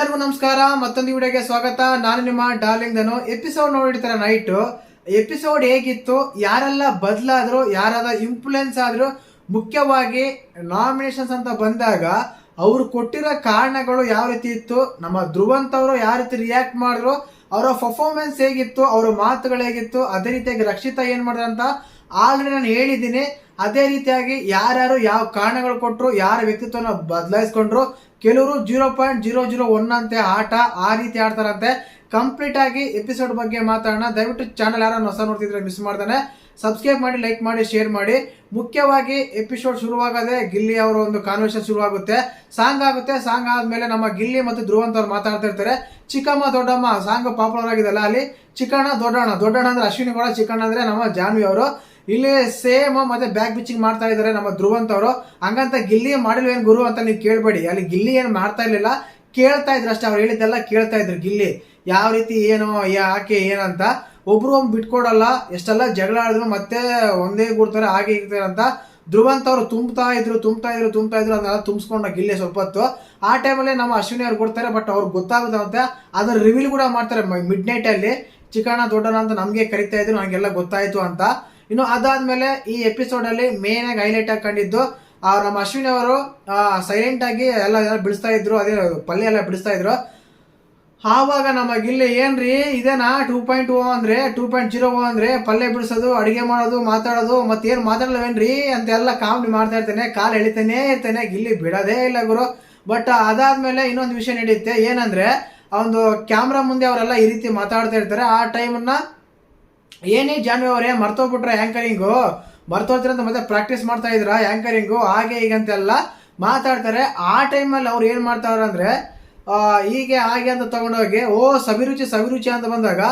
ಎಲ್ಲರಿಗೂ ನಮಸ್ಕಾರ. ಮತ್ತೊಂದು ವಿಡಿಯೋಗೆ ಸ್ವಾಗತ. ನಾನು ನಿಮ್ಮ ಡಾರ್ಲಿಂಗ್ ದನು ಎಪಿಸೋಡ್ ನೋಡಿರ್ತಾರೆ ನೈಟ್. ಎಪಿಸೋಡ್ ಹೇಗಿತ್ತು, ಯಾರೆಲ್ಲ ಬದಲಾದ್ರು ಯಾರಾದ ಇನ್ಫ್ಲುಯೆನ್ಸ್ ಆದ್ರು, ಮುಖ್ಯವಾಗಿ ನಾಮಿನೇಷನ್ಸ್ ಅಂತ ಬಂದಾಗ ಅವರು ಕೊಟ್ಟಿರೋ ಕಾರಣಗಳು ಯಾವ ರೀತಿ ಇತ್ತು, ನಮ್ಮ ಧ್ರುವಂತ ಅವರು ಯಾವ ರೀತಿ ರಿಯಾಕ್ಟ್ ಮಾಡಿದ್ರು, ಅವರ ಪರ್ಫಾರ್ಮೆನ್ಸ್ ಹೇಗಿತ್ತು, ಅವರ ಮಾತುಗಳು ಹೇಗಿತ್ತು, ಅದೇ ರೀತಿಯಾಗಿ ರಕ್ಷಿತಾ ಏನ್ ಮಾಡಿದ್ರು ಆಲ್ರೆಡಿ ನಾನು ಹೇಳಿದ್ದೀನಿ. ಅದೇ ರೀತಿಯಾಗಿ ಯಾರ್ಯಾರು ಯಾವ ಕಾರಣಗಳು ಕೊಟ್ಟರು ಯಾರ ವ್ಯಕ್ತಿತ್ವನ ಬದಲಾಯಿಸ್ಕೊಂಡ್ರು, ಕೆಲವರು zero point zero zero one ಅಂತೆ ಆಟ ಆ ರೀತಿ ಆಡ್ತಾರಂತೆ. ಕಂಪ್ಲೀಟ್ ಆಗಿ ಎಪಿಸೋಡ್ ಬಗ್ಗೆ ಮಾತಾಡೋಣ. ದಯವಿಟ್ಟು ಚಾನಲ್ ಯಾರು ಹೊಸ ನೋಡ್ತಿದ್ರೆ ಮಿಸ್ ಮಾಡ್ತಾನೆ ಸಬ್ಸ್ಕ್ರೈಬ್ ಮಾಡಿ ಲೈಕ್ ಮಾಡಿ ಶೇರ್ ಮಾಡಿ. ಮುಖ್ಯವಾಗಿ ಎಪಿಸೋಡ್ ಶುರುವಾಗದೆ ಗಿಲ್ಲಿ ಅವರ ಒಂದು ಕಾನ್ವರ್ಸೇಷನ್ ಶುರುವಾಗುತ್ತೆ. ಸಾಂಗ್ ಆಗುತ್ತೆ ಸಾಂಗ್ ಆದ್ಮೇಲೆ ನಮ್ಮ ಗಿಲ್ಲಿ ಮತ್ತು ಧ್ರುವಂತ ಅವ್ರು ಮಾತಾಡ್ತಾ ಇರ್ತಾರೆ. ಚಿಕ್ಕಮ್ಮ, ದೊಡ್ಡಮ್ಮ ಸಾಂಗ್ ಪಾಪುಲರ್ ಆಗಿದೆಲ್ಲ ಅಲ್ಲಿ. ಚಿಕ್ಕಣ್ಣ, ದೊಡ್ಡಣ್ಣ. ದೊಡ್ಡಣ್ಣ ಅಂದ್ರೆ ಅಶ್ವಿನಿ ಕೂಡ ಚಿಕ್ಕಣ್ಣ ಅಂದ್ರೆ ನಮ್ಮ ಜಾನ್ವಿ ಅವರು. ಇಲ್ಲಿ ಸೇಮ್ ಮತ್ತೆ ಬ್ಯಾಕ್ ಬಿಚ್ಚಿಂಗ್ ಮಾಡ್ತಾ ಇದ್ದಾರೆ ನಮ್ಮ ಧ್ರುವಂತ್ ಅವರು. ಹಂಗಂತ ಗಿಲ್ಲಿ ಮಾಡಿಲ್ವೇನ್ ಗುರು ಅಂತ ನೀವು ಕೇಳಬೇಡಿ. ಅಲ್ಲಿ ಗಿಲ್ಲಿ ಏನು ಮಾಡ್ತಾ ಇರ್ಲಿಲ್ಲ. ಕೇಳ್ತಾ ಇದ್ರು ಅಷ್ಟೇ, ಅವ್ರು ಹೇಳಿದ್ದೆಲ್ಲ ಕೇಳ್ತಾ ಇದ್ರು ಗಿಲ್ಲಿ. ಯಾವ ರೀತಿ ಏನು ಯಾಕೆ ಏನಂತ ಒಬ್ರು ಒಮ್ಮೆ ಬಿಟ್ಕೊಡಲ್ಲ. ಎಷ್ಟೆಲ್ಲ ಜಗಳ ಆಡಿದ್ರು ಮತ್ತೆ ಒಂದೇ ಗುಡ್ತಾರೆ ಹಾಗೆ ಇರ್ತಾರೆ ಅಂತ ಧ್ರುವಂತ್ ಅವರು ತುಂಬ್ತಾ ಇದ್ರು ತುಂಬ್ತಾ ಇದ್ರು ತುಂಬ್ತಾ ಇದ್ರು ಅದನ್ನೆಲ್ಲ ತುಂಬಿಸ್ಕೊಂಡ ಗಿಲ್ಲಿ ಸ್ವಲ್ಪ ಹೊತ್ತು ಆ ಟೈಮಲ್ಲಿ ನಮ್ಮ ಅಶ್ವಿನಿ ಅವ್ರು ಕೊಡ್ತಾರೆ ಬಟ್ ಅವ್ರಿಗೆ ಗೊತ್ತಾಗುತ್ತೆ ಅದನ್ನ ರಿವೀಲ್ ಕೂಡ ಮಾಡ್ತಾರೆ ಮಿಡ್ ಅಲ್ಲಿ. ಚಿಕ್ಕಣ್ಣ ದೊಡ್ಡಣ್ಣ ಅಂತ ನಮಗೆ ಕರಿತಾ ಇದ್ರು ನನಗೆಲ್ಲ ಗೊತ್ತಾಯ್ತು ಅಂತ. ಇನ್ನು ಅದಾದ್ಮೇಲೆ ಈ ಎಪಿಸೋಡ್ ಅಲ್ಲಿ ಮೇನ್ ಆಗಿ ಹೈಲೈಟ್ ಆಗಿ ಕಂಡಿದ್ದು ಆ ನಮ್ಮ ಅಶ್ವಿನಿ ಅವರು ಸೈಲೆಂಟ್ ಆಗಿ ಎಲ್ಲ ಬಿಡಿಸ್ತಾ ಇದ್ರು, ಅದೇ ಪಲ್ಯ ಎಲ್ಲ ಬಿಡಿಸ್ತಾ ಇದ್ರು. ಆವಾಗ ನಮಗೆ ಇಲ್ಲಿ ಏನ್ರಿ, ಇದೇನಾ ಟೂ ಪಾಯಿಂಟ್ ಓ ಅಂದ್ರೆ ಟೂ ಪಾಯಿಂಟ್ ಜೀರೋ ಓ ಅಂದ್ರೆ ಪಲ್ಯ ಬಿಡಿಸೋದು, ಅಡುಗೆ ಮಾಡೋದು, ಮಾತಾಡೋದು, ಮತ್ತೇನು ಮಾತಾಡಲ್ವೇನ್ರಿ ಅಂತೆಲ್ಲ ಕಾಮಿಡಿ ಮಾಡ್ತಾ ಇರ್ತೇನೆ, ಕಾಲು ಎಳಿತೇನೆ ಇರ್ತೇನೆ, ಇಲ್ಲಿ ಬಿಡೋದೇ ಇಲ್ಲ ಗುರು. ಬಟ್ ಅದಾದ್ಮೇಲೆ ಇನ್ನೊಂದು ವಿಷಯ ನಡೆಯುತ್ತೆ ಏನಂದ್ರೆ, ಒಂದು ಕ್ಯಾಮ್ರಾ ಮುಂದೆ ಅವರೆಲ್ಲ ಈ ರೀತಿ ಮಾತಾಡ್ತಾ ಇರ್ತಾರೆ, ಆ ಟೈಮನ್ನ ಏನೇ ಜಾನ್ವಿ ಅವರೇ ಮರ್ತೋಗ್ಬಿಟ್ರೆ ಆ್ಯಂಕರಿಂಗು ಮರ್ತೋತ್ರ ಅಂತ ಮತ್ತೆ ಪ್ರಾಕ್ಟೀಸ್ ಮಾಡ್ತಾ ಇದ್ರ ಆ್ಯಂಕರಿಂಗು ಹಾಗೆ ಈಗಂತೆಲ್ಲ ಮಾತಾಡ್ತಾರೆ. ಆ ಟೈಮಲ್ಲಿ ಅವ್ರು ಏನು ಮಾಡ್ತಾವ್ರೆ ಅಂದರೆ ಹೀಗೆ, ಹಾಗೆ ಅಂತ ತಗೊಂಡೋಗಿ, ಓ, ಸವಿರುಚಿ ಸವಿರುಚಿ ಅಂತ ಬಂದಾಗ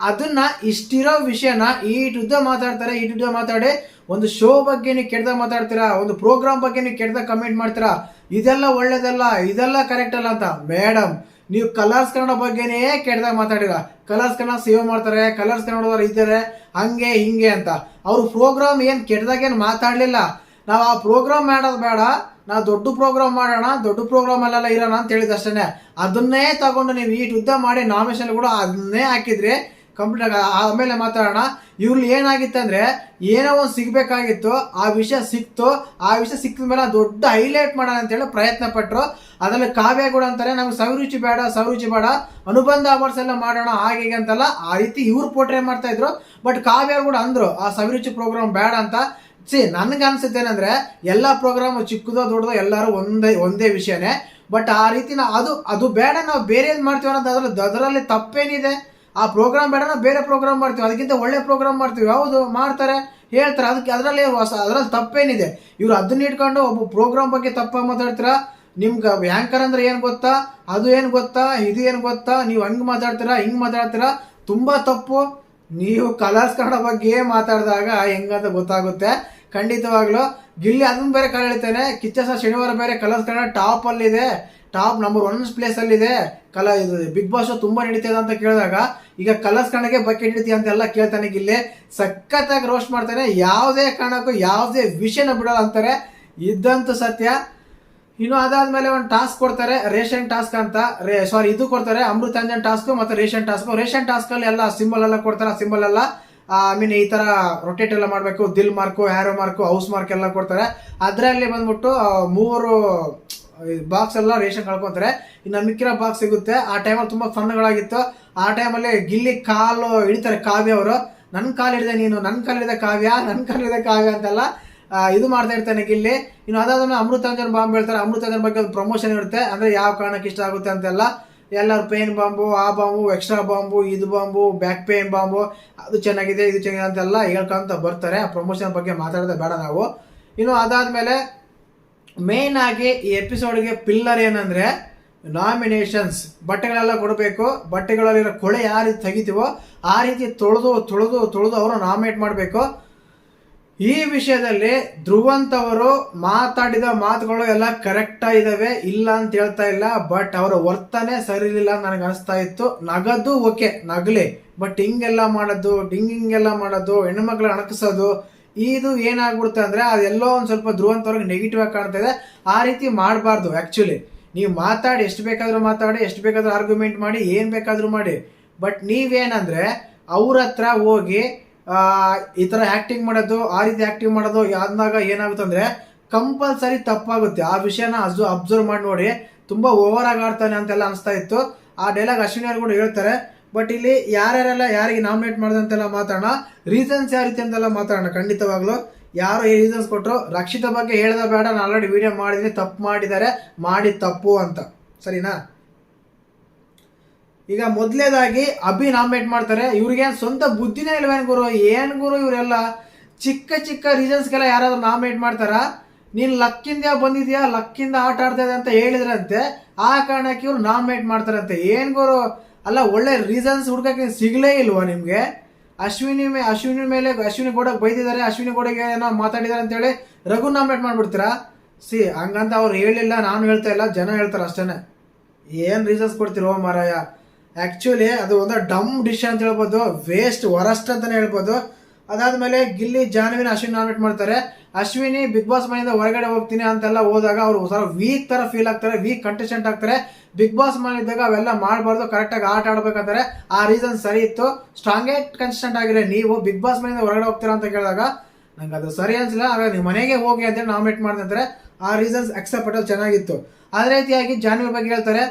ಅದನ್ನ ಇಷ್ಟಿರೋ ವಿಷಯನ ಈಟುದ್ದ ಮಾತಾಡ್ತಾರೆ, ಈಟುದ್ದ ಮಾತಾಡಿ ಒಂದು ಶೋ ಬಗ್ಗೆ ನೀವು ಕೆಡ್ದಾಗ ಮಾತಾಡ್ತೀರಾ, ಒಂದು ಪ್ರೋಗ್ರಾಮ್ ಬಗ್ಗೆ ನೀವು ಕೆಡ್ದಾಗ ಕಮೆಂಟ್ ಮಾಡ್ತೀರಾ? ಇದೆಲ್ಲ ಒಳ್ಳೇದಲ್ಲ, ಇದೆಲ್ಲ ಕರೆಕ್ಟ್ ಅಲ್ಲ ಅಂತ. ಮೇಡಮ್ ನೀವು ಕಲರ್ಸ್ ಕನ್ನಡ ಬಗ್ಗೆನೇ ಕೆಟ್ಟದಾಗ ಮಾತಾಡಿರ ಕಲರ್ಸ್ ಕನ್ನಡ ಸೇವ್ ಮಾಡ್ತಾರೆ ಕಲರ್ಸ್ ಕನ್ನಡದವ್ರು ಇದ್ದಾರೆ, ಹಂಗೆ ಹಿಂಗೆ ಅಂತ. ಅವ್ರು ಪ್ರೋಗ್ರಾಮ್ ಏನು ಕೆಟ್ಟದಾಗ ಏನು ಮಾತಾಡಲಿಲ್ಲ. ನಾವು ಆ ಪ್ರೋಗ್ರಾಮ್ ಮಾಡೋದು ಬೇಡ ನಾ ದೊಡ್ಡ ಪ್ರೋಗ್ರಾಮ್ ಮಾಡೋಣ, ದೊಡ್ಡ ಪ್ರೋಗ್ರಾಮ್ ಅಲ್ಲೆಲ್ಲ ಇರೋಣ ಅಂತ ಹೇಳಿದ ಅಷ್ಟೇ ಅದನ್ನೇ ತಗೊಂಡು ನೀವು ಈಟ್ ಯುದ್ಧ ಮಾಡಿ ನಾಮಿನೇಷನ್ ಕೂಡ ಅದನ್ನೇ ಹಾಕಿದ್ರಿ ಕಂಪ್ಲೀಟ್ ಆಗಿ ಆಮೇಲೆ ಮಾತಾಡೋಣ. ಇವ್ರಲ್ಲಿ ಏನಾಗಿತ್ತಂದ್ರೆ ಏನೋ ಒಂದು ಸಿಗಬೇಕಾಗಿತ್ತು, ಆ ವಿಷಯ ಸಿಕ್ತು, ಆ ವಿಷಯ ಸಿಕ್ಕಿದ ಮೇಲೆ ದೊಡ್ಡ ಹೈಲೈಟ್ ಮಾಡೋಣ ಅಂತೇಳಿ ಪ್ರಯತ್ನ ಪಟ್ಟರು ಅದರಲ್ಲಿ ಕಾವ್ಯ ಕೂಡ ಅಂತಾರೆ, ನಮ್ಗೆ ಸವಿರುಚಿ ಬೇಡ ಸವಿರುಚಿ ಬೇಡ, ಅನುಬಂಧ ಅವಾರ್ಡ್ಸ್ ಎಲ್ಲ ಮಾಡೋಣ ಹಾಗೆ ಹೀಗೆ ಅಂತಲ್ಲ. ಆ ರೀತಿ ಇವ್ರು ಪೋಟ್ರೆ ಮಾಡ್ತಾ ಇದ್ರು. ಬಟ್ ಕಾವ್ಯ ಕೂಡ ಅಂದರು, ಆ ಸವಿರುಚಿ ಪ್ರೋಗ್ರಾಮ್ ಬೇಡ ಅಂತ. ಸಿ ನನ್ಗೆ ಅನಿಸುತ್ತೆ ಏನಂದ್ರೆ, ಎಲ್ಲ ಪ್ರೋಗ್ರಾಮ್ ಚಿಕ್ಕದೋ ದೊಡ್ಡದೋ ಎಲ್ಲರೂ ಒಂದೇ ಒಂದೇ ವಿಷಯನೇ. ಬಟ್ ಆ ರೀತಿ ನಾವು ಅದು ಅದು ಬೇಡ, ನಾವು ಬೇರೆ ಏನು ಮಾಡ್ತೀವಿ ಅನ್ನೋದು ಅದರಲ್ಲಿ ಅದರಲ್ಲಿ ತಪ್ಪೇನಿದೆ. ಆ ಪ್ರೋಗ್ರಾಮ್ ಬೇಡ ಬೇರೆ ಪ್ರೋಗ್ರಾಮ್ ಮಾಡ್ತೀವಿ. ಅದಕ್ಕಿಂತ ಒಳ್ಳೆ ಪ್ರೋಗ್ರಾಮ್ ಮಾಡ್ತೀವಿ. ಹೌದು ಮಾಡ್ತಾರೆ ಹೇಳ್ತಾರೆ. ಅದಕ್ಕೆ ಅದರಲ್ಲಿ ಹೊಸ, ಅದರಲ್ಲಿ ತಪ್ಪೇನಿದೆ. ಇವರು ಅದನ್ನ ಇಟ್ಕೊಂಡು ಒಬ್ಬ ಪ್ರೋಗ್ರಾಮ್ ಬಗ್ಗೆ ತಪ್ಪಾಗಿ ಮಾತಾಡ್ತೀರಾ? ನಿಮ್ಗೆ ಆ್ಯಂಕರ್ ಅಂದ್ರೆ ಏನು ಗೊತ್ತಾ? ಅದು ಏನು ಗೊತ್ತಾ? ಇದು ಏನು ಗೊತ್ತಾ? ನೀವು ಹಂಗೆ ಮಾತಾಡ್ತೀರಾ? ಹಿಂಗೆ ಮಾತಾಡ್ತೀರಾ? ತುಂಬ ತಪ್ಪು. ನೀವು ಕಲರ್ಸ್ ಕನ್ನಡ ಬಗ್ಗೆ ಮಾತಾಡಿದಾಗ ಹೆಂಗಂತ ಗೊತ್ತಾಗುತ್ತೆ. ಖಂಡಿತವಾಗ್ಲೂ. ಗಿಲ್ಲಿ ಅದನ್ನು ಬೇರೆ ಕಾಲ ಹೇಳ್ತೇನೆ ಕಿಚ್ಚ ಸರ್ ಶನಿವಾರ ಬೇರೆ ಕಲರ್ಸ್ ಕನ್ನಡ ಟಾಪ್ ಅಲ್ಲಿದೆ. ಟಾಪ್ ನಂಬರ್ ಒನ್ ಪ್ಲೇಸ್ ಅಲ್ಲಿದೆ. ಕಲ, ಇದು ಬಿಗ್ ಬಾಸ್ ತುಂಬಾ ನಡೀತದೆ ಅಂತ ಕೇಳಿದಾಗ, ಈಗ ಕಲರ್ಸ್ ಕಣಕ್ಕೆ ಬಕೆಟ್ ಹಿಡಿತಿ ಅಂತೆಲ್ಲ ಕೇಳ್ತಾನೆ ಇಲ್ಲಿ. ಸಖತ್ತಾಗಿ ರೋಸ್ಟ್ ಮಾಡ್ತಾನೆ. ಯಾವುದೇ ಕಾರಣಕ್ಕೂ ಯಾವುದೇ ವಿಷಯನ ಬಿಡೋಲ್ಲ ಅಂತಾರೆ. ಇದ್ದಂತೂ ಸತ್ಯ. ಇನ್ನು ಅದಾದ್ಮೇಲೆ ಒಂದು ಟಾಸ್ಕ್ ಕೊಡ್ತಾರೆ, ರೇಷನ್ ಟಾಸ್ಕ್ ಅಂತ. ರೇ ಸಾರಿ ಇದು ಕೊಡ್ತಾರೆ, ಅಮೃತಾಂಜನ್ ಟಾಸ್ಕ್ ಮತ್ತೆ ರೇಷನ್ ಟಾಸ್ಕ್. ರೇಷನ್ ಟಾಸ್ಕ್ ಅಲ್ಲಿ ಎಲ್ಲ ಸಿಂಬಲ್ ಎಲ್ಲ ಕೊಡ್ತಾರೆ ಸಿಂಬಲ್ ಎಲ್ಲ. ಐ ಮೀನ್ ಈ ತರ ರೊಟೇಟ್ ಎಲ್ಲ ಮಾಡಬೇಕು. ದಿಲ್ mark arrow mark house mark ಎಲ್ಲ ಕೊಡ್ತಾರೆ. ಅದರಲ್ಲಿ ಬಂದ್ಬಿಟ್ಟು ಮೂರು ಬಾಕ್ಸ್ ಎಲ್ಲ ರೇಷನ್ ಕಳ್ಕೊಂತಾರೆ. ಇನ್ನು ಮಿಕ್ಕಿರೋ ಬಾಕ್ಸ್ ಸಿಗುತ್ತೆ. ಆ ಟೈಮಲ್ಲಿ ತುಂಬ ಫನ್ಗಳಾಗಿತ್ತು ಆ ಟೈಮಲ್ಲಿ ಗಿಲ್ಲಿ ಕಾಲು ಹಿಡಿತಾರೆ ಕಾವ್ಯ ಅವರು. ನನ್ನ ಕಾಲು ಹಿಡಿದೆ ನೀನು ನನ್ನ ಕಾಲು ಹಿಡಿದೆ ಕಾವ್ಯ ನನ್ನ ಕಾಲು ಹಿಡಿದೆ ಕಾವ್ಯ ಅಂತೆಲ್ಲ ಇದು ಮಾಡ್ತಾ ಇರ್ತಾನೆ ಗಿಲ್ಲಿ. ಇನ್ನು ಅದಾದ್ಮೇಲೆ ಅಮೃತಾಂಜನ್ ಬಾಂಬ್ ಹೇಳ್ತಾರೆ. ಅಮೃತಾಂಜನ್ ಬಗ್ಗೆ ಒಂದು ಪ್ರಮೋಷನ್ ಇರುತ್ತೆ. ಅಂದರೆ ಯಾವ ಕಾರಣಕ್ಕೆ ಇಷ್ಟ ಆಗುತ್ತೆ ಅಂತೆಲ್ಲ. ಎಲ್ಲರೂ ಪೇನ್ ಬಾಂಬು ಆ ಬಾಂಬು ಎಕ್ಸ್ಟ್ರಾ ಬಾಂಬು ಇದು ಬಾಂಬು ಬ್ಯಾಕ್ ಪೇನ್ ಬಾಂಬು ಅದು ಚೆನ್ನಾಗಿದೆ, ಇದು ಚೆನ್ನಾಗಿದೆ ಅಂತೆಲ್ಲ ಹೇಳ್ಕೊಂತ ಬರ್ತಾರೆ. ಆ ಪ್ರಮೋಷನ್ ಬಗ್ಗೆ ಮಾತಾಡೋದೇ ಬೇಡ ನಾವು. ಇನ್ನು ಅದಾದ್ಮೇಲೆ ಮೇನ್ ಆಗಿ ಈ ಎಪಿಸೋಡ್ಗೆ ಪಿಲ್ಲರ್ ಏನಂದ್ರೆ ನಾಮಿನೇಷನ್ಸ್ ಬಟ್ಟೆಗಳೆಲ್ಲ ಕೊಡಬೇಕು. ಬಟ್ಟೆಗಳಲ್ಲಿರೋ ಕೊಳೆ ಯಾವ ರೀತಿ ತೆಗಿತೀವೋ ಆ ರೀತಿ ತೊಳೆದು ತೊಳೆದು ತೊಳೆದು ಅವರು ನಾಮಿನೇಟ್ ಮಾಡಬೇಕು. ಈ ವಿಷಯದಲ್ಲಿ ಧ್ರುವಂತ್ ಅವರು ಮಾತಾಡಿದ ಮಾತುಗಳು ಎಲ್ಲ ಕರೆಕ್ಟ್ ಇಲ್ಲ ಅಂತ ಹೇಳ್ತಾ ಇಲ್ಲ. ಬಟ್ ಅವರ ವರ್ತನೆ ಸರಿ ಇಲ್ಲ ನನಗೆ ಅನಿಸ್ತಾ ಇತ್ತು. ನಗದು ಓಕೆ ನಗಲಿ. ಬಟ್ ಹಿಂಗೆಲ್ಲ ಮಾಡೋದು ಡಿಂಗ್ ಹಿಂಗೆಲ್ಲ ಮಾಡೋದು ಹೆಣ್ಮಕ್ಳು ಅಣಕಿಸೋದು ಇದು ಏನಾಗ್ಬಿಡುತ್ತೆ ಅಂದ್ರೆ ಅದೆಲ್ಲೋ ಒಂದು ಸ್ವಲ್ಪ ಧ್ರುವಂತವ್ರಿಗೆ ನೆಗೆಟಿವ್ ಆಗಿ ಕಾಣ್ತಾ ಇದೆ. ಆ ರೀತಿ ಮಾಡಬಾರ್ದು ಆ್ಯಕ್ಚುಲಿ ನೀವು ಮಾತಾಡಿ, ಎಷ್ಟು ಬೇಕಾದರೂ ಮಾತಾಡಿ, ಎಷ್ಟು ಬೇಕಾದರೂ ಆರ್ಗ್ಯುಮೆಂಟ್ ಮಾಡಿ, ಏನು ಬೇಕಾದರೂ ಮಾಡಿ. ಬಟ್ ನೀವೇನಂದರೆ ಅವ್ರ ಹತ್ರ ಹೋಗಿ ಈ ಥರ ಆ್ಯಕ್ಟಿಂಗ್ ಮಾಡೋದು, ಆ ರೀತಿ ಆ್ಯಕ್ಟಿಂಗ್ ಮಾಡೋದು ಅಂದಾಗ ಏನಾಗುತ್ತೆ ಅಂದರೆ ಕಂಪಲ್ಸರಿ ತಪ್ಪಾಗುತ್ತೆ. ಆ ವಿಷಯನ ಅಬ್ಸರ್ವ್ ಮಾಡಿ ನೋಡಿ. ತುಂಬ ಓವರ್ ಆಗಿ ಆಡ್ತಾನೆ ಅಂತೆಲ್ಲ ಅನಿಸ್ತಾ ಇತ್ತು. ಆ ಡೈಲಾಗ್ ಅಶ್ವಿನಿ ಅವ್ರು ಕೂಡ ಹೇಳ್ತಾರೆ ಬಟ್ ಇಲ್ಲಿ ಯಾರ್ಯಾರೆಲ್ಲ ಯಾರಿಗೆ ನಾಮಿನೇಟ್ ಮಾಡಿದಂತೆಲ್ಲ ಮಾತಾಡೋಣ. ರೀಸನ್ಸ್ ಯಾವ ರೀತಿ ಅಂತೆಲ್ಲ ಮಾತಾಡೋಣ. ಖಂಡಿತವಾಗ್ಲೂ ಯಾರು ಈ ರೀಸನ್ಸ್ ಕೊಟ್ಟರು ರಕ್ಷಿತ ಬಗ್ಗೆ ಹೇಳ್ದ ಬೇಡ. ನಾನು ಆಲ್ರೆಡಿ ವಿಡಿಯೋ ಮಾಡಿದ್ದೀನಿ. ತಪ್ಪು ಮಾಡಿದ್ದಾರೆ. ಮಾಡಿ ತಪ್ಪು ಅಂತ. ಸರಿನಾ? ಈಗ ಮೊದಲೇದಾಗಿ ಅಭಿ ನಾಮಿನೇಟ್ ಮಾಡ್ತಾರೆ. ಇವ್ರಿಗೆ ಸ್ವಂತ ಬುದ್ಧಿನೇ ಇಲ್ವೇನ್ ಗುರು? ಏನ್ ಗುರು ಇವರೆಲ್ಲ? ಚಿಕ್ಕ ಚಿಕ್ಕ ರೀಸನ್ಸ್ಗೆಲ್ಲ ಯಾರಾದರೂ ನಾಮಿನೇಟ್ ಮಾಡ್ತಾರಾ? ನೀನ್ ಲಕ್ಕಿಂದ ಬಂದಿದ್ಯಾ? ಲಕ್ಕಿಂದ ಆಟ ಆಡ್ತಾ ಇದೆ ಅಂತ ಹೇಳಿದ್ರಂತೆ. ಆ ಕಾರಣಕ್ಕೆ ಇವ್ರು ನಾಮಿನೇಟ್ ಮಾಡ್ತಾರಂತೆ. ಏನ್ ಗುರು? ಅಲ್ಲ, ಒಳ್ಳೆ ರೀಸನ್ಸ್ ಹುಡ್ಕಕ್ಕೆ ಸಿಗ್ಲೇ ಇಲ್ವಾ ನಿಮ್ಗೆ? ಅಶ್ವಿನಿ ಮೇ ಅಶ್ವಿನಿ ಮೇಲೆ ಅಶ್ವಿನಿ ಗೌಡಗೆ ಬೈದಿದ್ದಾರೆ, ಅಶ್ವಿನಿ ಗೌಡಗೆ ಏನೋ ಮಾತಾಡಿದಾರೆ ಅಂತೇಳಿ ರಘು ನಾಮಿನೇಟ್ ಮಾಡ್ಬಿಡ್ತೀರಾ? ಸಿ, ಹಂಗಂತ ಅವ್ರು ಹೇಳಿಲ್ಲ, ನಾನು ಹೇಳ್ತಾ ಇಲ್ಲ, ಜನ ಹೇಳ್ತಾರೆ ಅಷ್ಟೇ ಏನು ರೀಸನ್ಸ್ ಕೊಡ್ತಿರೋ ಮಾರಾಯ? ಆ್ಯಕ್ಚುಲಿ ಅದು ಒಂದು ಡಮ್ ಡಿಶ್ ಅಂತ ಹೇಳ್ಬೋದು ವೇಸ್ಟ್ ವರಸ್ಟ್ ಅಂತಲೇ ಹೇಳ್ಬೋದು. ಅದಾದಮೇಲೆ ಗಿಲ್ಲಿ ಜಾನ್ವಿನ ಅಶ್ವಿನ್ ನಾಮಿನೇಟ್ ಮಾಡ್ತಾರೆ. ಅಶ್ವಿನಿ ಬಿಗ್ ಬಾಸ್ ಮನೆಯಿಂದ ಹೊರಗಡೆ ಹೋಗ್ತೀನಿ ಅಂತೆಲ್ಲ ಹೋದಾಗ ಅವರು ಸ್ವಲ್ಪ ವೀಕ್ ಥರ ಫೀಲ್ ಆಗ್ತಾರೆ ವೀಕ್ ಕಂಟೆಸ್ಟೆಂಟ್ ಆಗ್ತಾರೆ. ಬಿಗ್ ಬಾಸ್ ಮನೆಯಿದ್ದಾಗ ಅವೆಲ್ಲ ಮಾಡಬಾರ್ದು ಕರೆಕ್ಟಾಗಿ ಆಟ ಆಡ್ಬೇಕಂತಾರೆ. ಆ ರೀಸನ್ ಸರಿ ಇತ್ತು. ಸ್ಟ್ರಾಂಗೇಟ್ ಕಂಟೆಸ್ಟೆಂಟ್ ಆಗಿರೋ ನೀವು ಬಿಗ್ ಬಾಸ್ ಮನೆಯಿಂದ ಹೊರಗಡೆ ಹೋಗ್ತೀರಾ ಅಂತ ಕೇಳಿದಾಗ, ನಂಗೆ ಅದು ಸರಿ ಅನ್ಸಿಲ್ಲ, ಹಾಗಾಗಿ ಮನೆಗೆ ಹೋಗಿ ಅಂತೇಳಿ ನಾಮಿನೇಟ್ ಮಾಡಿದ್ರೆ ಆ ರೀಸನ್ಸ್ ಅಕ್ಸೆಪ್ಟಬಲ್ ಚೆನ್ನಾಗಿತ್ತು. ಅದೇ ರೀತಿಯಾಗಿ ಜಾನ್ವಿ ಬಗ್ಗೆ ಹೇಳ್ತಾರೆ.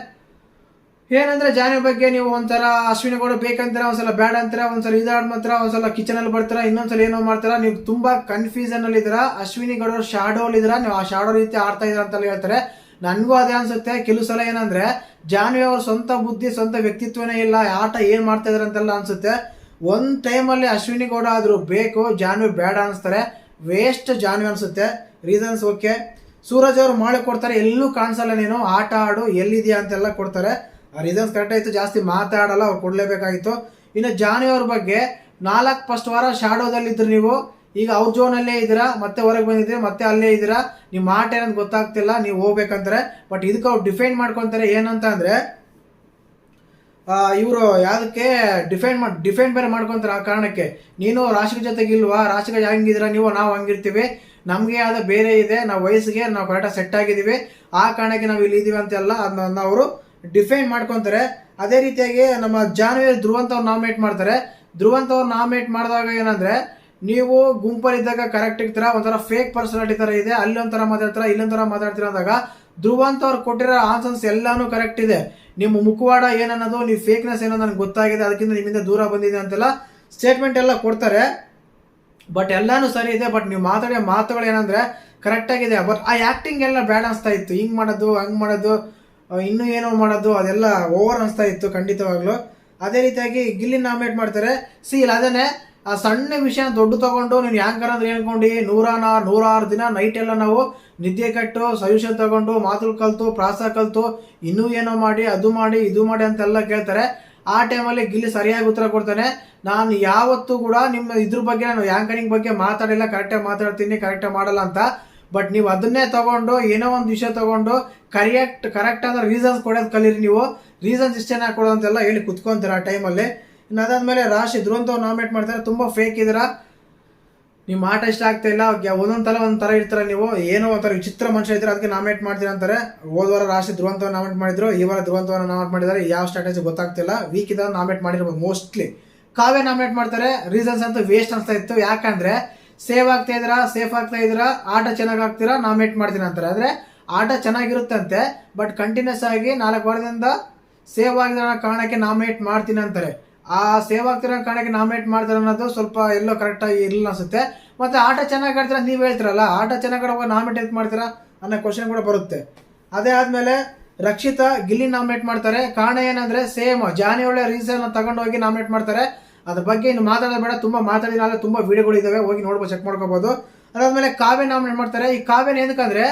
ಏನಂದ್ರೆ ಜಾನ್ವಿ ಬಗ್ಗೆ ನೀವು ಒಂಥರ ಅಶ್ವಿನಿ ಗೌಡ ಬೇಕಂತೀರ, ಒಂದ್ಸಲ ಬ್ಯಾಡ್ ಅಂತೀರ, ಒಂದ್ಸಲ ಇದಾಡ್ ಮಾತ್ರ, ಒಂದ್ಸಲ ಕಿಚನ್ ಅಲ್ಲಿ ಬರ್ತೀರಾ, ಇನ್ನೊಂದ್ಸಲ ಏನೋ ಮಾಡ್ತಾರ, ನೀವು ತುಂಬಾ ಕನ್ಫ್ಯೂಸನ್ ಅಲ್ಲಿ ಇದ್ದೀರಾ. ಅಶ್ವಿನಿ ಗೌಡ ಶಾಡೋ ಅಲ್ಲಿ ಇದ್ದೀರಾ, ನೀವು ಆ ಶಾಡೋ ರೀತಿ ಆಡ್ತಾ ಇದ್ದೀರಾ ಅಂತ ಹೇಳ್ತಾರೆ. ನನ್ಗೂ ಅದೇ ಅನ್ಸುತ್ತೆ, ಕೆಲವು ಸಲ ಏನಂದ್ರೆ ಜಾನ್ವಿ ಅವ್ರ ಸ್ವಂತ ಬುದ್ಧಿ, ಸ್ವಂತ ವ್ಯಕ್ತಿತ್ವನೇ ಇಲ್ಲ ಆಟ ಏನ್ ಮಾಡ್ತಾ ಇದಾರೆ ಅಂತೆಲ್ಲ ಅನ್ಸುತ್ತೆ. ಒಂದ್ ಟೈಮಲ್ಲಿ ಅಶ್ವಿನಿ ಗೌಡ ಆದ್ರೂ ಬೇಕು, ಜಾನ್ವಿ ಬೇಡ ಅನಿಸ್ತಾರೆ. ವೇಸ್ಟ್ ಜಾನ್ವಿ ಅನ್ಸುತ್ತೆ. ರೀಸನ್ಸ್ ಓಕೆ ಸೂರಜ್ ಅವರು ಮಾಡಿ ಕೊಡ್ತಾರೆ, ಎಲ್ಲೂ ಕಾಣಿಸಲ್ಲ ನೀನು, ಆಟ ಆಡು, ಎಲ್ಲಿದ್ಯಾ ಅಂತೆಲ್ಲ ಕೊಡ್ತಾರೆ. ರೀಸನ್ಸ್ ಕರೆಕ್ಟ್ ಆಯ್ತು, ಜಾಸ್ತಿ ಮಾತಾಡಲ್ಲ, ಅವ್ರು ಕೊಡ್ಲೇಬೇಕಾಗಿತ್ತು. ಇನ್ನು ಜಾನ್ವಿ ಅವ್ರ ಬಗ್ಗೆ ನಾಲ್ಕು ಫಸ್ಟ್ ವಾರ ಶಾಡೋದಲ್ಲಿದ್ರು ನೀವು. ಈಗ ಅವ್ರ ಜೋನಲ್ಲೇ ಇದ್ದೀರಾ, ಮತ್ತೆ ಹೊರಗೆ ಬಂದಿದ್ರಿ ಮತ್ತೆ ಅಲ್ಲೇ ಇದ್ದೀರಾ? ನಿಮ್ಮ ಮಾಟ ಏನಂತ ಗೊತ್ತಾಗ್ತಿಲ್ಲ, ನೀವು ಹೋಗ್ಬೇಕಂತಾರೆ ಬಟ್ ಇದಕ್ಕೆ ಅವ್ರು ಡಿಫೆಂಡ್ ಮಾಡ್ಕೊಂತಾರೆ ಏನಂತ ಅಂದರೆ ಇವರು ಯಾವುದಕ್ಕೆ ಡಿಫೆಂಡ್ ಮಾಡಿ ಡಿಫೆಂಡ್ ಬೇರೆ ಮಾಡ್ಕೊತಾರೆ ಆ ಕಾರಣಕ್ಕೆ. ನೀನು ರಾಶಿಕ ಜೊತೆಗೆ ಇಲ್ವಾ ರಾಶಿಕ ಹೆಂಗಿದ್ದೀರಾ ನೀವು? ನಾವು ಹಂಗಿರ್ತೀವಿ. ನಮಗೆ ಆದ ಬೇರೆ ಇದೆ. ನಾವು ವಯಸ್ಸಿಗೆ ನಾವು ಕರೆಕ್ಟಾಗಿ ಸೆಟ್ ಆಗಿದ್ದೀವಿ. ಆ ಕಾರಣಕ್ಕೆ ನಾವು ಇಲ್ಲಿ ಇದ್ದೀವಿ ಅಂತೆಲ್ಲ ಅದನ್ನ ಅವರು ಡಿಫೈನ್ ಮಾಡ್ಕೊತಾರೆ. ಅದೇ ರೀತಿಯಾಗಿ ನಮ್ಮ ಜಾನ್ವಿ ಧ್ರುವಂತ ಅವ್ರು ನಾಮಿನೇಟ್ ಮಾಡ್ತಾರೆ. ಧ್ರುವಂತ ಅವ್ರು ನಾಮಿನೇಟ್ ಮಾಡಿದಾಗ ಏನಂದ್ರೆ, ನೀವು ಗುಂಪಲ್ಲಿದ್ದಾಗ ಕರೆಕ್ಟ್ ಇರ್ತೀರ, ಒಂಥರ ಫೇಕ್ ಪರ್ಸನಾಲಿಟಿ ತರ ಇದೆ ಅಲ್ಲೊಂಥರ ಮಾತಾಡ್ತೀರಾ ಇಲ್ಲೊಂಥರ ಮಾತಾಡ್ತೀರ ಅಂದಾಗ ಧ್ರುವಂತ ಅವ್ರು ಕೊಟ್ಟಿರೋ ಆನ್ಸರ್ಸ್ ಎಲ್ಲಾನು ಕರೆಕ್ಟ್ ಇದೆ. ನಿಮ್ಮ ಮುಖವಾಡ ಏನನ್ನೋದು, ನೀವು ಫೇಕ್ನೆಸ್ ಏನೋ ನನಗೆ ಗೊತ್ತಾಗಿದೆ, ಅದಕ್ಕಿಂತ ನಿಮ್ಮಿಂದ ದೂರ ಬಂದಿದೆ ಅಂತೆಲ್ಲ ಸ್ಟೇಟ್ಮೆಂಟ್ ಎಲ್ಲ ಕೊಡ್ತಾರೆ. ಬಟ್ ಎಲ್ಲಾನು ಸರಿ ಇದೆ ಬಟ್ ನೀವು ಮಾತಾಡೋ ಮಾತುಗಳು ಏನಂದ್ರೆ ಕರೆಕ್ಟ್ ಆಗಿದೆ. ಬಟ್ ಆ ಆ್ಯಕ್ಟಿಂಗ್ ಎಲ್ಲ ಬ್ಯಾಡ್ ಅನಿಸ್ತಾ ಇತ್ತು. ಹಿಂಗ್ ಮಾಡೋದು, ಹಂಗೆ ಮಾಡೋದು ಇನ್ನೂ ಏನೋ ಮಾಡೋದು, ಅದೆಲ್ಲ ಓವರ್ ಅನಿಸ್ತಾ ಇತ್ತು ಖಂಡಿತವಾಗ್ಲು. ಅದೇ ರೀತಿಯಾಗಿ ಗಿಲ್ಲಿ ನಾಮಿನೇಟ್ ಮಾಡ್ತಾರೆ. ಸಿ ಇಲ್ಲ ಆ ಸಣ್ಣ ವಿಷಯ ದೊಡ್ಡ ತಗೊಂಡು, ನೀನು ಯಾಂಕರ್ ಅಂದ್ರೆ ಹೇಳ್ಕೊಂಡು? ನೂರಾನ, ನೂರಾರು ದಿನ ನೈಟ್ ಎಲ್ಲ ನಾವು ನಿದ್ದೆ ಕಟ್ಟು ಸೊಲ್ಯೂಷನ್ ತಗೊಂಡು ಮಾತುಗಳು ಕಲ್ತು, ಪ್ರಾಸ ಕಲ್ತು, ಇನ್ನೂ ಏನೋ ಮಾಡಿ, ಅದು ಮಾಡಿ, ಇದು ಮಾಡಿ ಅಂತೆಲ್ಲ ಕೇಳ್ತಾರೆ. ಆ ಟೈಮಲ್ಲಿ ಗಿಲ್ಲಿ ಸರಿಯಾಗಿ ಉತ್ತರ ಕೊಡ್ತಾನೆ. ನಾನು ಯಾವತ್ತೂ ಕೂಡ ನಿಮ್ಮ ಇದ್ರ ಬಗ್ಗೆ, ನಾನು ಯಾಂಕರಿಂಗ್ ಬಗ್ಗೆ ಮಾತಾಡಿಲ್ಲ ಕರೆಕ್ಟಾಗಿ ಮಾತಾಡ್ತೀನಿ ಕರೆಕ್ಟಾಗಿ ಮಾಡಲ್ಲ ಅಂತ. ಬಟ್ ನೀವು ಅದನ್ನೇ ತಗೊಂಡು, ಏನೋ ಒಂದು ವಿಷಯ ತಗೊಂಡು ಕರೆಕ್ಟ್ ಕರೆಕ್ಟ್ ಆದ ರೀಸನ್ಸ್ ಕೊಡೋದು ಕಲೀರಿ ನೀವು. ರೀಸನ್ಸ್ ಇಷ್ಟೇನ ಕೊಡೋದು ಅಂತೆಲ್ಲ ಹೇಳಿ ಕುತ್ಕೊಂತೀರ ಆ ಟೈಮಲ್ಲಿ ಇನ್ನು ಅದಾದ್ಮೇಲೆ ರಾಶಿ ದುರಂತ ನಾಮಿನೇಟ್ ಮಾಡ್ತಾರೆ, ತುಂಬ ಫೇಕ್ ಇದ್ದೀರಾ ನಿಮ್ಮ ಆಟ ಇಷ್ಟ ಆಗ್ತಾ ಇಲ್ಲ ಒಂದೊಂದು ತಲೆ ಒಂದು ತರ ಇರ್ತಾರ ನೀವು. ಏನೋ ಒಂಥರ ವಿಚಿತ್ರ ಮನುಷ್ಯ ಇದ್ರೆ ಅದಕ್ಕೆ ನಾಮಿನೇಟ್ ಮಾಡ್ತೀರಾ ಅಂತಾರೆ. ಹೋದ ವಾರ ರಾಶಿ ದುರಂತ ನಾಮಿನೇಟ್ ಮಾಡಿದ್ರು, ಈ ವಾರ ದುರಂತ ನಾಮಿನೇಟ್ ಮಾಡಿದ್ದಾರೆ ಯಾವ ಸ್ಟ್ರಾಟಜಿ ಗೊತ್ತಾಗ್ತಿಲ್ಲ. ವೀಕ್ ಇದ್ದಾಗ ನಾಮಿನೇಟ್ ಮಾಡಿರ್ಬೋದು ಮೋಸ್ಟ್ಲಿ ಕಾವೇ ನಾಮಿನೇಟ್ ಮಾಡ್ತಾರೆ ರೀಸನ್ಸ್ ಅಂತೂ ವೇಸ್ಟ್ ಅನಿಸ್ತಾ ಇತ್ತು. ಯಾಕಂದ್ರೆ ಸೇವ್ ಆಗ್ತಾ ಇದ್ದೀರಾ ಸೇಫ್ ಆಗ್ತಾ ಇದ್ದೀರಾ, ಆಟ ಚೆನ್ನಾಗಿ ಆಗ್ತೀರಾ ನಾಮಿನೇಟ್ ಮಾಡ್ತೀನಿ ಅಂತಾರೆ. ಅಂದ್ರೆ ಆಟ ಚೆನ್ನಾಗಿರುತ್ತಂತೆ ಬಟ್ ಕಂಟಿನ್ಯೂಸ್ ಆಗಿ ನಾಲ್ಕು ವಾರದಿಂದ ಸೇವ್ ಆಗಿರೋ ಕಾರಣಕ್ಕೆ ನಾಮಿನೇಟ್ ಮಾಡ್ತೀನಿ ಅಂತಾರೆ. ಆ ಸೇವ್ ಆಗ್ತಿರೋ ಕಾರಣಕ್ಕೆ ನಾಮಿನೇಟ್ ಮಾಡ್ತಾರೆ ಅನ್ನೋದು ಸ್ವಲ್ಪ ಎಲ್ಲೋ ಕರೆಕ್ಟಾಗಿ ಇರಲಿಲ್ಲ ಅನ್ಸುತ್ತೆ. ಮತ್ತೆ ಆಟ ಚೆನ್ನಾಗಿ ಆಡ್ತೀರಾ ನೀವು ಹೇಳ್ತಿರಲ್ಲ, ಆಟ ಚೆನ್ನಾಗಿ ಆಡುವಾಗ ನಾಮಿನೇಟ್ ಎತ್ ಮಾಡ್ತೀರಾ ಅನ್ನೋ ಕ್ವಶನ್ ಕೂಡ ಬರುತ್ತೆ. ಅದೇ ಆದ್ಮೇಲೆ ರಕ್ಷಿತಾ ಗಿಲ್ಲಿ ನಾಮಿನೇಟ್ ಮಾಡ್ತಾರೆ. ಕಾರಣ ಏನಂದ್ರೆ ಸೇಮ್ ಜಾನಿ ಒಳ್ಳೆ ರೀಸನ್ ತಗೊಂಡೋಗಿ ನಾಮಿನೇಟ್ ಮಾಡ್ತಾರೆ. ಅದ್ರ ಬಗ್ಗೆ ಇನ್ನು ಮಾತಾಡೋದು ಬೇಡ. ತುಂಬಾ ತುಂಬಾ ವಿಡಿಯೋಗಳು ಇದಾವೆ. ಹೋಗಿ ನೋಡ್ಬೋದು ಚೆಕ್ ಮಾಡ್ಕೋಬಹುದು ಅದಾದ್ಮೇಲೆ ಕಾವ್ಯ ನಾಮಿನೇಟ್ ಮಾಡ್ತಾರೆ? ಈ ಕಾವ್ಯನ ಏನಕ್ಕಂದ್ರೆ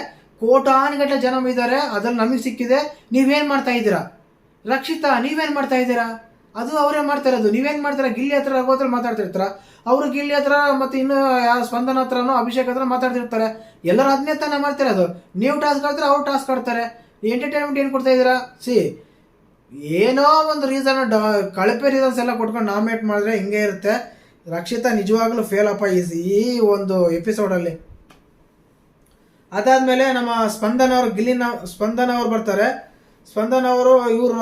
ಕೋಟಾನುಗಟ್ಟಲೆ ಜನ ಇದ್ದಾರೆ. ಅದ್ರಲ್ಲಿ ನಮಗೆ ಸಿಕ್ಕಿದೆ. ನೀವೇನ್ ಮಾಡ್ತಾ ಇದ್ದೀರಾ? ರಕ್ಷಿತಾ, ನೀವೇನ್ ಮಾಡ್ತಾ ಇದ್ದೀರಾ? ಅದು ಅವರೇ ಮಾಡ್ತಾರೆ ಅದು ನೀವೇನ್ ಮಾಡ್ತೀರಾ? ಗಿಲ್ಲಿ ಹತ್ರ ಹೋದ್ರೆ ಮಾತಾಡ್ತಿರ್ತಾರ ಅವರು ಗಿಲ್ಲಿ ಹತ್ರ ಮತ್ತೆ ಇನ್ನು ಸ್ಪಂದನ ಹತ್ರನೋ ಅಭಿಷೇಕ್ ಹತ್ರ ಮಾತಾಡ್ತಿರ್ತಾರೆ ಎಲ್ಲರೂ ಅದನ್ನೇ ತಾನೇ ಅದು. ನೀವು ಟಾಸ್ಕ್ ಆಡ್ತಾರೆ ಅವ್ರು ಟಾಸ್ಕ್ ಆಡ್ತಾರೆ ಎಂಟರ್ಟೈನ್ಮೆಂಟ್ ಏನು ಕೊಡ್ತಾ ಇದ್ದೀರಾ? ಸಿ ಏನೋ ಒಂದು ರೀಸನ್ ಕಳಪೆ ರೀಸನ್ಸ್ ಎಲ್ಲ ಕೊಟ್ಕೊಂಡು ನಾಮಿನೇಟ್ ಮಾಡಿದ್ರೆ ಹಿಂಗೆ ಇರುತ್ತೆ. ರಕ್ಷಿತಾ ನಿಜವಾಗ್ಲೂ ಫೇಲ್ ಅಪ್ಪ ಈಸ್ ಈ ಒಂದು ಎಪಿಸೋಡಲ್ಲಿ ಅದಾದ್ಮೇಲೆ ನಮ್ಮ ಸ್ಪಂದನ್ ಅವರು, ಗಿಲ್ಲಿನ, ಸ್ಪಂದನ್ ಅವರು ಬರ್ತಾರೆ. ಸ್ಪಂದನ್ ಅವರು, ಇವರು,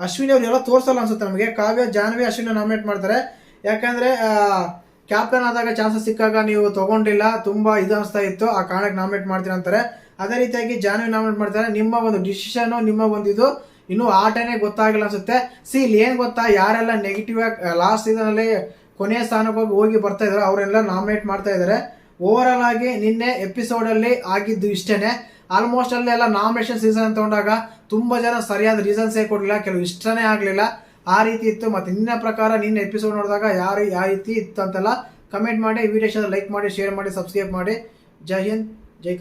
ಅಶ್ವಿನಿ ಅವ್ರು ಎಲ್ಲ ತೋರ್ಸಲ್ಲ ಅನ್ಸುತ್ತೆ ನಮಗೆ. ಕಾವ್ಯ ಜಾನ್ವಿ ಅಶ್ವಿನಿ ನಾಮಿನೇಟ್ ಮಾಡ್ತಾರೆ. ಯಾಕಂದ್ರೆ ಕ್ಯಾಪ್ಟನ್ ಆದಾಗ ಚಾನ್ಸಸ್ ಸಿಕ್ಕಾಗ ನೀವು ತಗೊಂಡಿಲ್ಲ. ತುಂಬಾ ಇದು ಅನಿಸ್ತಾ ಇತ್ತು. ಆ ಕಾರಣಕ್ಕೆ ನಾಮಿನೇಟ್ ಮಾಡ್ತೀನಿ ಅಂತಾರೆ ಅದೇ ರೀತಿಯಾಗಿ ಜಾನ್ವಿ ನಾಮಿನೇಟ್ ಮಾಡ್ತಾರೆ. ನಿಮ್ಮ ಒಂದು ಡಿಸಿಷನ್ ನಿಮ್ಮ ಒಂದು ಇನ್ನೂ ಆಟನೇ ಗೊತ್ತಾಗಿಲ್ಲ ಅನ್ಸುತ್ತೆ. ಸಿ ಇಲ್ಲಿ ಏನ್ ಗೊತ್ತಾ? ಯಾರೆಲ್ಲ ನೆಗೆಟಿವ್ ಆಗಿ ಲಾಸ್ಟ್ ಸೀಸನ್ ಅಲ್ಲಿ ಕೊನೆಯ ಸ್ಥಾನಕ್ಕೆ ಹೋಗಿ ಹೋಗಿ ಬರ್ತಾ ಇದಾರೆ, ಅವರೆಲ್ಲ ನಾಮಿನೇಟ್ ಮಾಡ್ತಾ ಇದ್ದಾರೆ ಓವರ್ ಆಲ್ ಆಗಿ ನಿನ್ನೆ ಎಪಿಸೋಡ್ ಅಲ್ಲಿ ಆಗಿದ್ದು ಇಷ್ಟೇನೆ. ಆಲ್ಮೋಸ್ಟ್ ಅಲ್ಲಿ ಎಲ್ಲ ನಾಮಿನೇಷನ್ ಸೀಸನ್ ತಗೊಂಡಾಗ ತುಂಬಾ ಜನ ಸರಿಯಾದ ರೀಸನ್ಸೇ ಕೊಡಲಿಲ್ಲ, ಕೆಲವು ಇಷ್ಟನೇ ಆಗ್ಲಿಲ್ಲ. ಆ ರೀತಿ ಇತ್ತು. ಮತ್ತೆ ನಿನ್ನ ಪ್ರಕಾರ ನಿನ್ನ ಎಪಿಸೋಡ್ ನೋಡಿದಾಗ ಯಾರು, ಯಾವ ರೀತಿ ಇತ್ತು ಅಂತೆಲ್ಲ ಕಮೆಂಟ್ ಮಾಡಿ ವಿಡಿಯೋ ಲೈಕ್ ಮಾಡಿ ಶೇರ್ ಮಾಡಿ ಸಬ್ಸ್ಕ್ರೈಬ್ ಮಾಡಿ. ಜೈ ಹಿಂದ್, ಜೈ